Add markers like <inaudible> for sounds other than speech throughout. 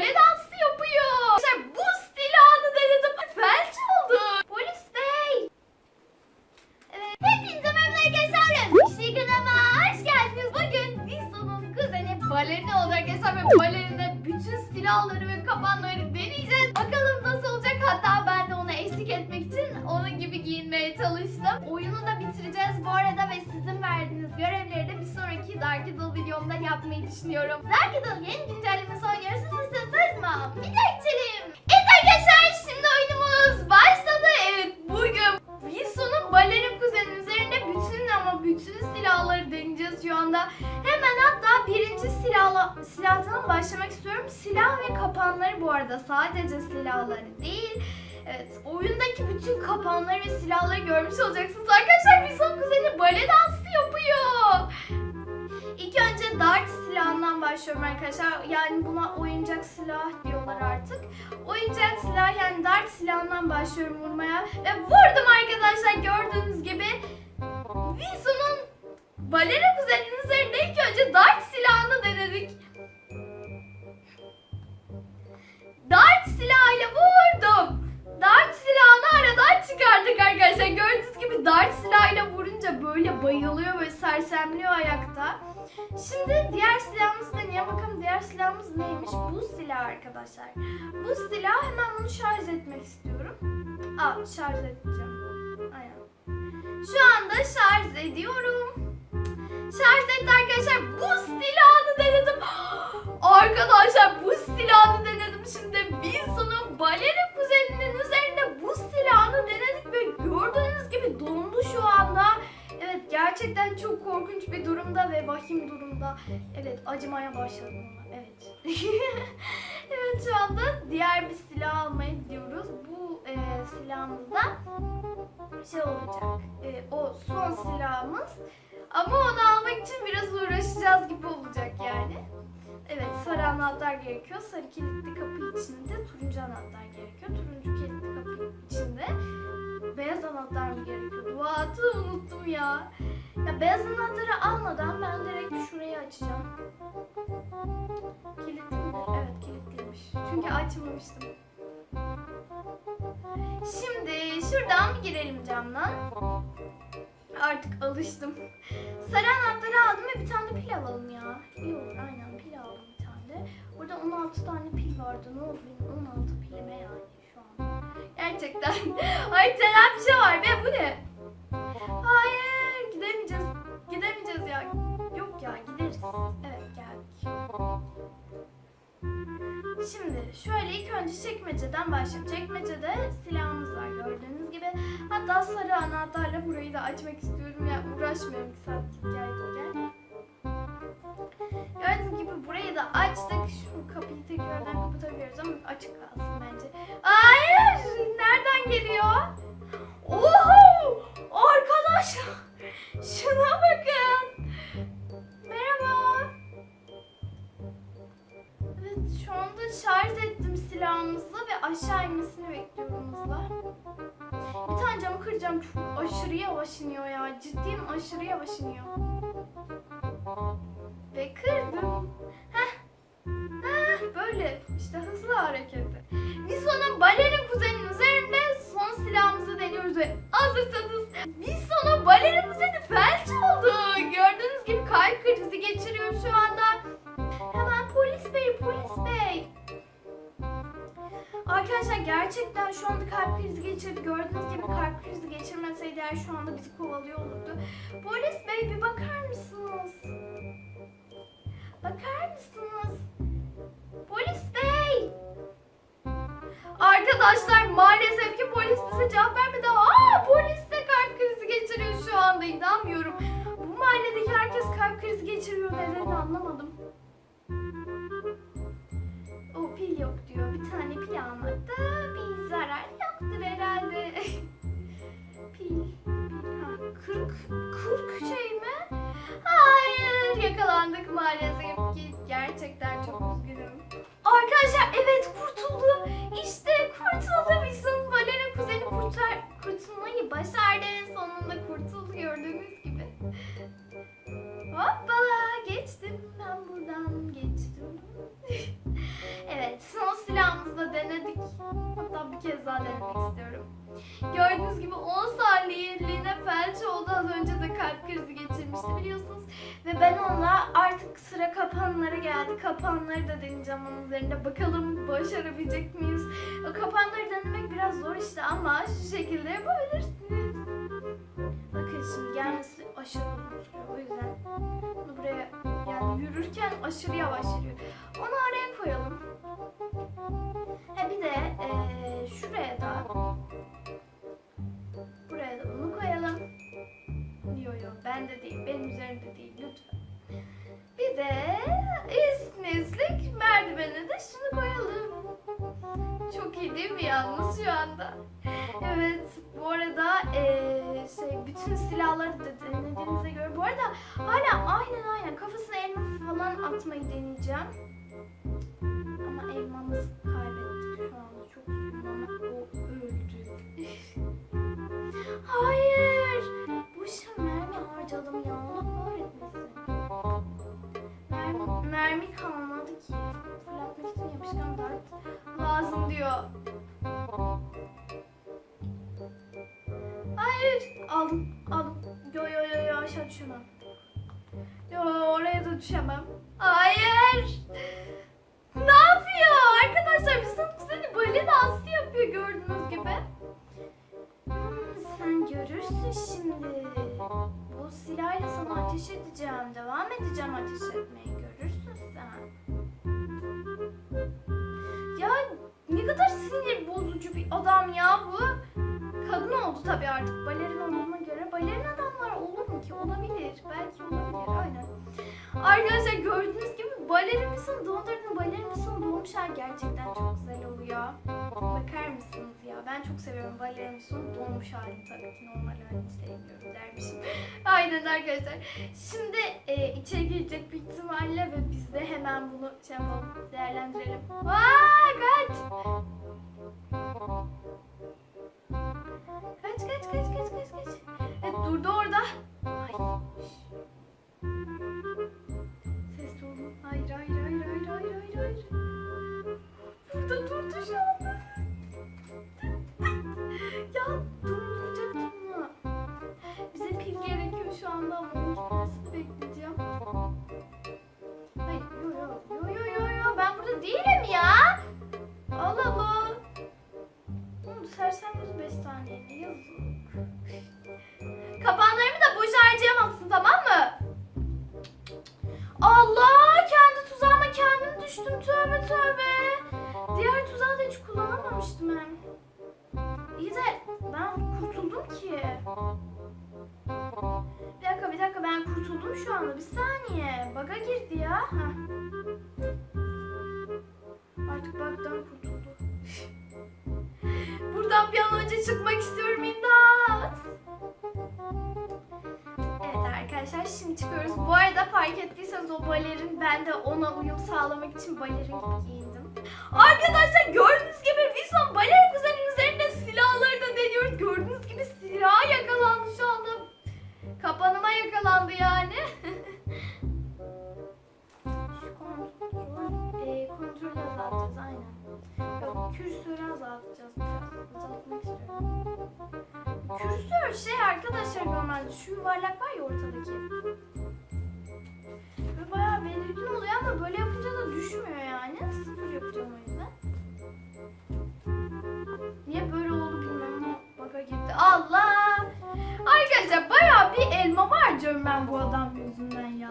bale dansı kapanları bu arada sadece silahları değil. Evet oyundaki bütün kapanları ve silahları görmüş olacaksınız. Arkadaşlar Wilson kuzeni bale dansı yapıyor. İlk önce dart silahından başlıyorum arkadaşlar. Yani buna oyuncak silah diyorlar artık. Oyuncak silah yani dart silahından başlıyorum vurmaya. Ve vurdum arkadaşlar gördüğünüz gibi. Wilson'un balerin kuzeninin üzerinde ilk önce dart böyle sersemliyor ayakta. Şimdi diğer silahımız deneyelim bakalım diğer silahımız neymiş? Bu silah arkadaşlar. Bu silah hemen bunu şarj etmek istiyorum. Aa şarj edeceğim. Aynen. Şu anda şarj ediyorum. Şarj etti arkadaşlar. Bu silahını denedim. <gasps> Arkadaşlar durumda ve vahim durumda. Evet acımaya başladım. Evet. <laughs> evet şu anda diğer bir silah almaya gidiyoruz. Bu e, silahımızda şey olacak. e, o son silahımız. Ama onu almak için biraz uğraşacağız gibi olacak yani. Evet sarı anahtar gerekiyor. Sarı kilitli kapı içinde turuncu anahtar gerekiyor. Turuncu kilitli kapı içinde beyaz anahtar mı gerekiyor? Duatı unuttum ya. Ya beyaz anahtarı almadan ben direkt şurayı açacağım. Kilitli mi? Evet kilitliymiş. Çünkü açmamıştım. Şimdi şuradan bir girelim camdan. Artık alıştım. Sarı anahtarı aldım ve bir tane de pil alalım ya. İyi olur aynen pil aldım bir tane de. Burada 16 tane pil vardı. Ne oldu benim 16 pilime yani şu an. Gerçekten. <laughs> Ay telafi bir şey var ve bu ne? Önce çekmeceden başlayalım. Çekmecede silahımız var gördüğünüz gibi. Hatta sarı anahtarla burayı da açmak istiyorum ya uğraşmıyorum bir saat git gel git gel. Gördüğünüz gibi burayı da açtık. Şu kapıyı tekrardan kapatabiliyoruz ama açık kalsın bence. Hayır! Nereden geliyor? Oho! Arkadaşlar! Şuna bakın! Merhaba! Evet şu anda şarj ettim silahımızı ve aşağı inmesini bekliyorum hızla. Bir tane camı kıracağım çok aşırı yavaş iniyor ya. Ciddiyim aşırı yavaş iniyor. Ve kırdım. Heh. Heh, böyle işte hızlı hareketi. Wilson'un balerin kuzeninin üzerinde son silahımızı deniyoruz ve hazırsanız Wilson'un balerin kuzeni felç oldu. Arkadaşlar gerçekten şu anda kalp krizi geçirdi. Gördüğünüz gibi kalp krizi geçirmeseydi eğer şu anda bizi kovalıyor olurdu. Polis bey bir bakar mısınız? Bakar mısınız? Polis bey! Arkadaşlar maalesef ki polis bize cevap vermedi. Aa polis de kalp krizi geçiriyor şu anda inanmıyorum. Bu mahalledeki herkes kalp krizi geçiriyor neden anlamadım. Pil yok diyor. Bir tane pil almakta bir zarar yoktur herhalde. <laughs> pil, ha, kırk, kırk şey mi? Hayır, yakalandık maalesef Ve ben ona artık sıra kapanlara geldi. Kapanları da deneyeceğim onun üzerinde. Bakalım başarabilecek miyiz? O kapanları denemek biraz zor işte ama şu şekilde yapabilirsiniz. Bakın şimdi gelmesi aşırı. O yüzden bunu buraya yani yürürken aşırı yavaş yürüyor. Onu araya koyalım. Ha bir de eee, şuraya da buraya da bunu koyalım. Yo yo bende değil. Benim üzerimde değil lütfen. Bir de üstlük merdivene de şunu koyalım. Çok iyi değil mi yalnız şu anda? Evet bu arada eee, şey bütün silahları da denediğimize göre bu arada hala aynen aynen kafasına elma falan atmayı deneyeceğim. Ama elmamız kaybettik şu anda çok üzüldüm ama o öldü. <laughs> Hayır. Boşa mermi harcadım ya Allah kahretmesin. Mermi, mermi kalmadı ki. Fırlatmak için yapışkan dart lazım diyor. Hayır. Aldım, aldım. Yo yo yo yo aşağı düşemem. Yo oraya da düşemem. Hayır. Ne yapıyor? Arkadaşlar bizim kuzeni böyle dansı yapıyor gördüğünüz gibi. Hmm, sen görürsün şimdi. Bu silahla sana ateş edeceğim. Devam edeceğim ateş etmeye. Görürsün sen. Ya ne kadar sinir bozucu bir adam ya bu. Kadın oldu tabii artık balerin olduğuna göre. Balerin adamlar olur mu ki? Olabilir. Belki olabilir. Aynen. Arkadaşlar gördüğünüz gibi balerin misin dondurdun. Balerin hal gerçekten çok güzel oluyor. Bakar mısınız ya? Ben çok seviyorum balerin misin doğmuş halini tabii ki normal halini sevmiyorum dermişim. <laughs> Aynen arkadaşlar. Şimdi e, içeri girecek büyük ihtimalle ve biz de hemen bunu şey değerlendirelim. Vay kaç! Kaç kaç kaç kaç kaç kaç. Evet durdu orada. Ay. Ses hayır hayır hayır hayır ben. İyi de ben kurtuldum ki. Bir dakika bir dakika ben kurtuldum şu anda bir saniye. Baga girdi ya. Heh. Artık bug'dan kurtuldu. Buradan bir an önce çıkmak istiyorum imdat. Evet arkadaşlar şimdi çıkıyoruz. Bu arada fark ettiyseniz o balerin ben de ona uyum sağlamak için balerin gibi giyindim. Arkadaşlar gördüğünüz gibi Wilson balerin kuzenin üzerinde silahları da deniyoruz. Gördüğünüz gibi silah yakalandı şu anda. Kapanıma yakalandı yani. <laughs> Şu kontrol, e, kontrolü azaltacağız kürsörü azaltacağız biraz. Azaltmak istiyorum. Kürsör şey arkadaşlar normalde şu yuvarlak var ya ortadaki. Harcıyorum ben bu adam yüzünden ya.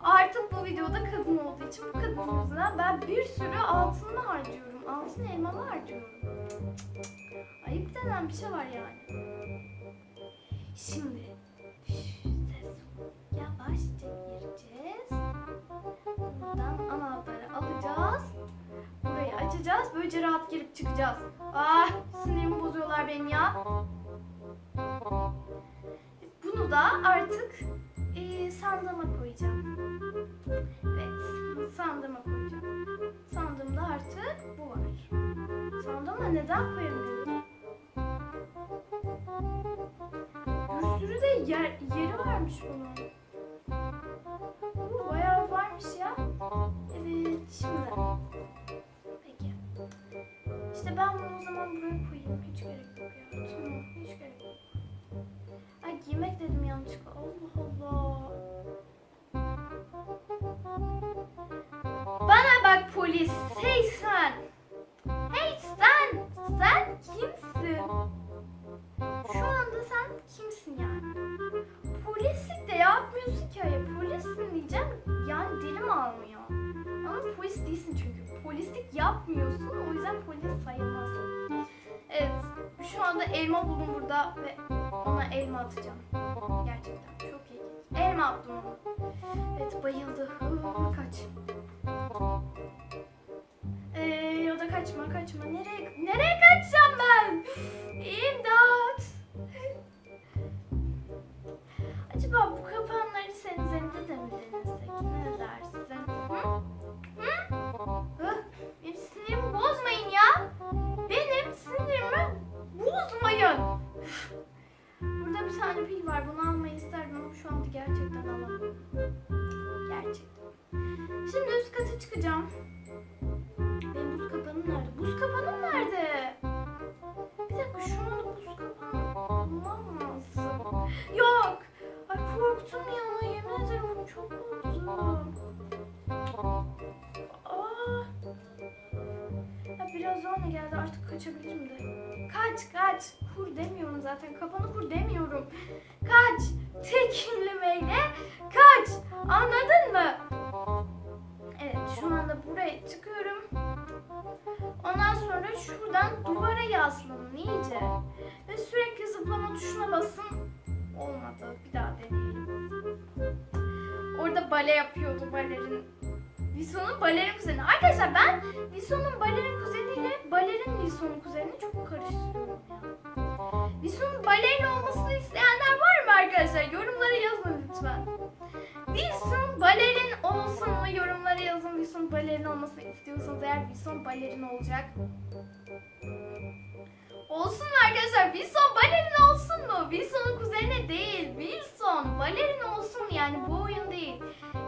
Artık bu videoda kadın olduğu için bu kadın yüzünden ben bir sürü altını harcıyorum. Altın elmamı harcıyorum. Ayıp denen bir şey var yani. Şimdi ses yavaşça gireceğiz. Buradan anahtarı alacağız. Burayı açacağız. Böylece rahat girip çıkacağız. Ah sinirimi bozuyorlar benim ya. Bunu da artık eee sandığıma koyacağım. Evet sandığıma koyacağım. Sandığımda artık bu var. Sandığıma neden koyamıyorum? Bir sürü de yer, yeri varmış bunun. Bu bayağı varmış ya. Evet şimdi. Peki. İşte ben bunu o zaman buraya koyayım. Hiç gerek Yemek dedim yanlışlıkla. Allah Allah. Bana bak polis. Hey sen. Hey sen. Sen kimsin? Şu anda sen kimsin yani? Polislik de yapmıyorsun ki hayır. Polissin diyeceğim. Yani dilim almıyor. Ama polis değilsin çünkü. Polislik yapmıyorsun. O yüzden polis sayılmazsın. Evet. Şu anda elma buldum burada ve elma atacağım. Gerçekten çok iyi. Elma attım ona. Evet bayıldı. Hıı, Kaç. Ee, o da kaçma kaçma. Nereye nereye kaçacağım ben? İmdat. Acaba bu kapanları senin üzerinde ne geldi artık kaçabilirim de. Kaç kaç. Kur demiyorum zaten. Kafanı kur demiyorum. Kaç. Tek kelimeyle kaç. Anladın mı? Evet şu anda buraya çıkıyorum. Ondan sonra şuradan duvara yaslanın iyice. Ve sürekli zıplama tuşuna basın. Olmadı. Bir daha deneyelim. Orada bale yapıyordu balerin. Wilson'un balerin kuzeni. Arkadaşlar ben Wilson'un balerin kuzeniyle balerin Wilson'un kuzenini çok karıştırıyorum ya. Wilson'un balerin olmasını isteyenler var mı arkadaşlar? Yorumlara yazın lütfen. Wilson balerin olsun mu? Yorumlara yazın. Wilson balerin olmasını istiyorsanız eğer Wilson balerin olacak. Olsun arkadaşlar? Wilson balerin olsun mu? Wilson'un kuzeni değil. Wilson balerin olsun yani bu oyun değil.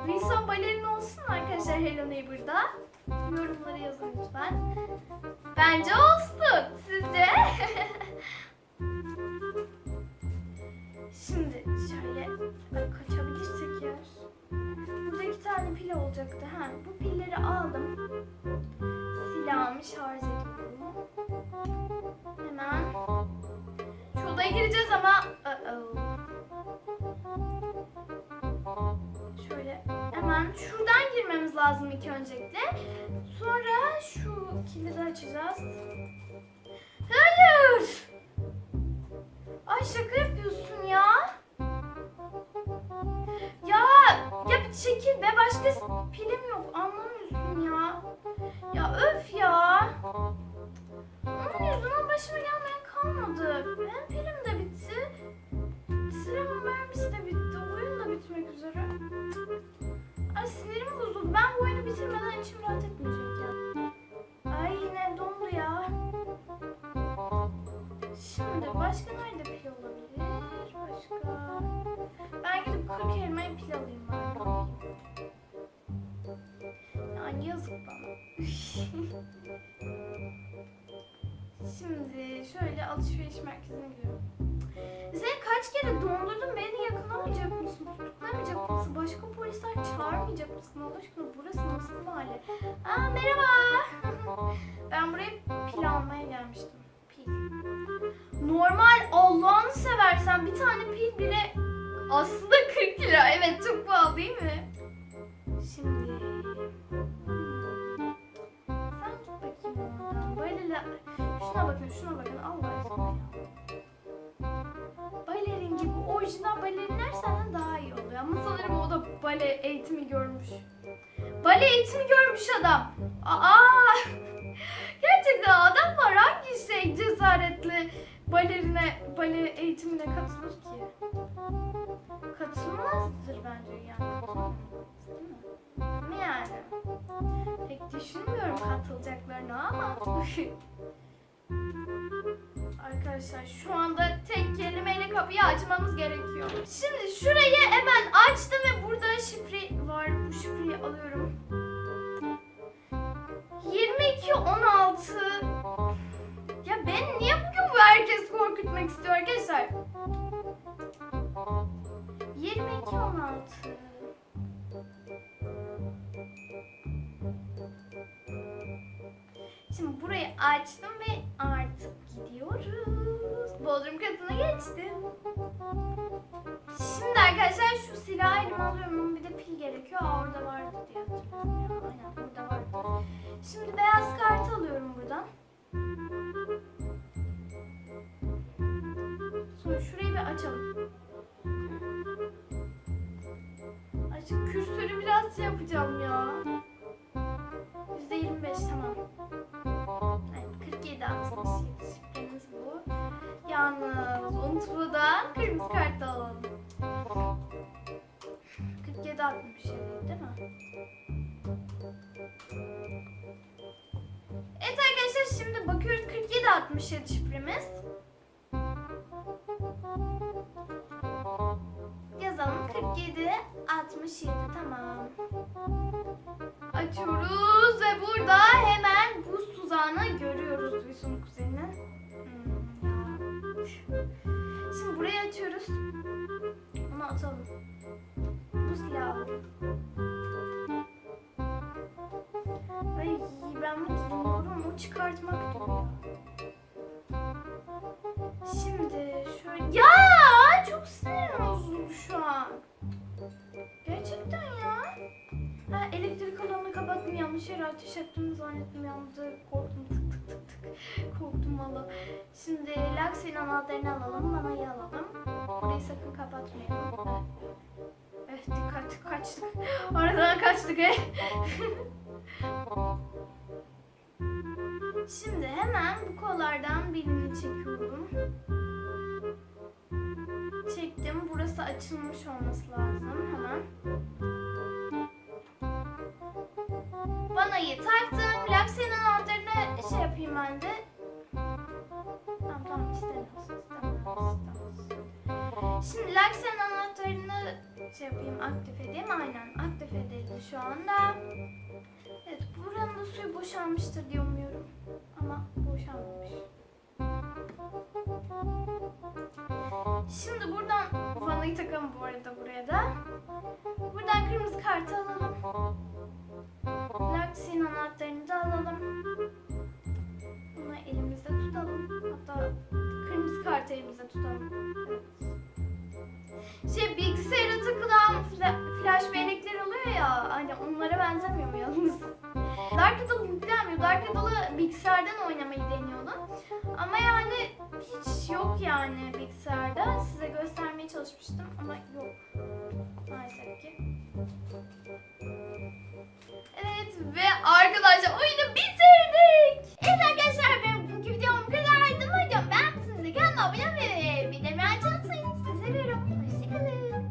Wilson balerin olsun arkadaşlar Hello Neighbor'da? Yorumlara yazın lütfen. Bence olsun. Sizce? <laughs> Şimdi şöyle kaçabilirsek ya. Burada iki tane pil olacaktı. Ha, bu pilleri aldım. Silahımı şarj gireceğiz ama. Şöyle hemen şuradan girmemiz lazım ilk öncelikle. Sonra şu kilidi açacağız. Şimdi şöyle alışveriş merkezine gidiyorum. Sen kaç kere dondurdun beni yakalamayacak mısın? Tutuklamayacak mısın? Başka polisler çağırmayacak mısın? Allah aşkına burası nasıl mahalle? Aa merhaba. <laughs> ben buraya pil gelmiştim. Pil. Normal Allah'ını seversen bir tane pil bile aslında 40 lira. Evet çok pahalı değil mi? Şimdi sen git bakayım oradan. Böyle la- şuna bakın şuna bakın Allah aşkına. Balerin gibi orijinal balerinler senden daha iyi oluyor. Ama sanırım o da bale eğitimi görmüş. Bale eğitimi görmüş adam. Aa! <laughs> Gerçekten adamlar hangi şey cesaretli balerine, bale eğitimine katılır ki? Katılmazdır bence yani. Değil? Mi yani? Pek düşünmüyorum katılacaklarını ama. <laughs> Arkadaşlar şu anda tek kelimeyle kapıyı açmamız gerekiyor. Şimdi şurayı hemen açtım ve burada şifre var. Bu şifreyi alıyorum. 22 16 Ya ben niye bugün bu herkes korkutmak istiyor arkadaşlar? 22 16 Şimdi burayı açtım ve. Bodrum katına geçtim. Şimdi arkadaşlar şu silahı elime alıyorum. Bunun bir de pil gerekiyor. Aa, orada vardı diye hatırlıyorum. Aynen orada vardı. Şimdi beyaz kartı alıyorum buradan. Sonra şurayı bir açalım. Açık kürsörü biraz şey yapacağım ya. 67 şifremiz. Yazalım 47 67 tamam. Açıyoruz ve burada hemen buz tuzağını görüyoruz Gülsüm kuzeninin. Hmm. Şimdi burayı açıyoruz. Onu atalım. Bu silahı alalım. Yanlış yere ateş ettim zannettim yandı. Korktum tık tık tık tık. Korktum valla. Şimdi Lux'in anahtarını alalım, manayı alalım. Burayı sakın kapatmayalım. Evet dikkat kaçtık. <laughs> Aradan kaçtık he. <laughs> Şimdi hemen bu kollardan birini çekiyorum. Çektim. Burası açılmış olması lazım. Hemen. Vanayı taktım. Laksen anahtarını şey yapayım ben de. Tamam tamam istemiyoruz. istemiyoruz, istemiyoruz. Şimdi Laksen anahtarını şey yapayım aktif edeyim. Aynen aktif edildi şu anda. Evet buranın da suyu boşalmıştır diye umuyorum. Ama boşalmamış. Şimdi buradan vanayı takalım bu arada buraya da. Buradan kırmızı kartı alalım. Laksin anahtarını da alalım. Bunu elimizde tutalım. Hatta kırmızı kartı elimizde tutalım. Evet. Şey bilgisayara takılan fla- flash bellekler oluyor ya hani onlara benzemiyor mu yalnız? Dark Riddle yüklenmiyor. Dark Riddle'ı bilgisayardan oynamayı deniyordum. Ama yani hiç yok yani bilgisayarda. Size göstermeye çalışmıştım ama yok. Maalesef ki. Ve arkadaşlar oyunu bitirdik. Evet arkadaşlar